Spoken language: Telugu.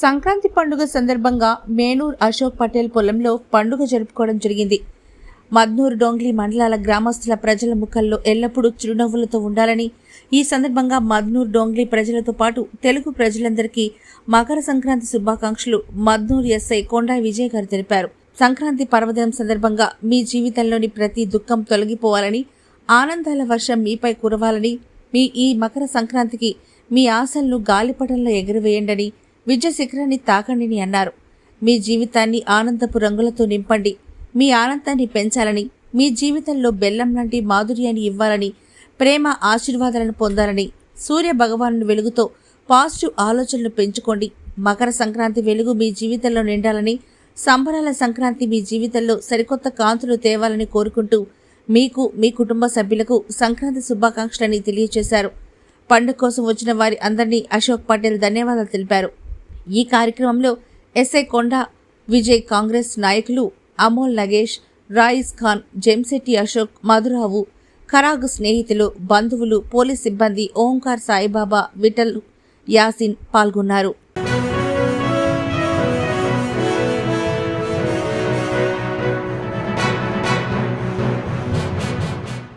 సంక్రాంతి పండుగ సందర్భంగా మేనూర్ అశోక్ పటేల్ పొలంలో పండుగ జరుపుకోవడం జరిగింది. మద్నూరు డోంగ్లీ మండలాల గ్రామస్తుల ప్రజల ముఖల్లో ఎల్లప్పుడూ చిరునవ్వులతో ఉండాలని ఈ సందర్భంగా మద్నూర్ డోంగ్లీ ప్రజలతో పాటు తెలుగు ప్రజలందరికీ మకర సంక్రాంతి శుభాకాంక్షలు మద్నూర్ ఎస్ఐ కొండా విజయ్ గారు తెలిపారు. సంక్రాంతి పర్వదినం సందర్భంగా మీ జీవితంలోని ప్రతి దుఃఖం తొలగిపోవాలని ఆనందాల వర్షం మీపై కురవాలని మీ ఈ మకర సంక్రాంతికి మీ ఆశలను గాలిపటంలో ఎగురవేయండని విజయ శిఖరాన్ని తాకండిని అన్నారు. మీ జీవితాన్ని ఆనందపు రంగులతో నింపండి. మీ ఆనందాన్ని పెంచాలని మీ జీవితంలో బెల్లం లాంటి మాధుర్యాన్ని ఇవ్వాలని ప్రేమ ఆశీర్వాదాలను పొందాలని సూర్య భగవాను వెలుగుతో పాజిటివ్ ఆలోచనలు పెంచుకోండి. మకర సంక్రాంతి వెలుగు మీ జీవితంలో నిండాలని సంబరాల సంక్రాంతి మీ జీవితంలో సరికొత్త కాంతులు తేవాలని కోరుకుంటూ మీకు మీ కుటుంబ సభ్యులకు సంక్రాంతి శుభాకాంక్షలని తెలియజేశారు పండుగ కోసం వచ్చిన వారి అందరినీ అశోక్ పటేల్ ధన్యవాదాలు తెలిపారు. ఈ కార్యక్రమంలో ఎస్ఐ కొండ విజయ్ కాంగ్రెస్ నాయకులు అమోల్ నగేష్ రాయిస్ ఖాన్ జెంశెట్టి అశోక్ మధురావు ఖరాగ్ స్నేహితులు బంధువులు పోలీస్ సిబ్బంది ఓంకార్ సాయిబాబా విఠల్ యాసిన్ పాల్గొన్నారు.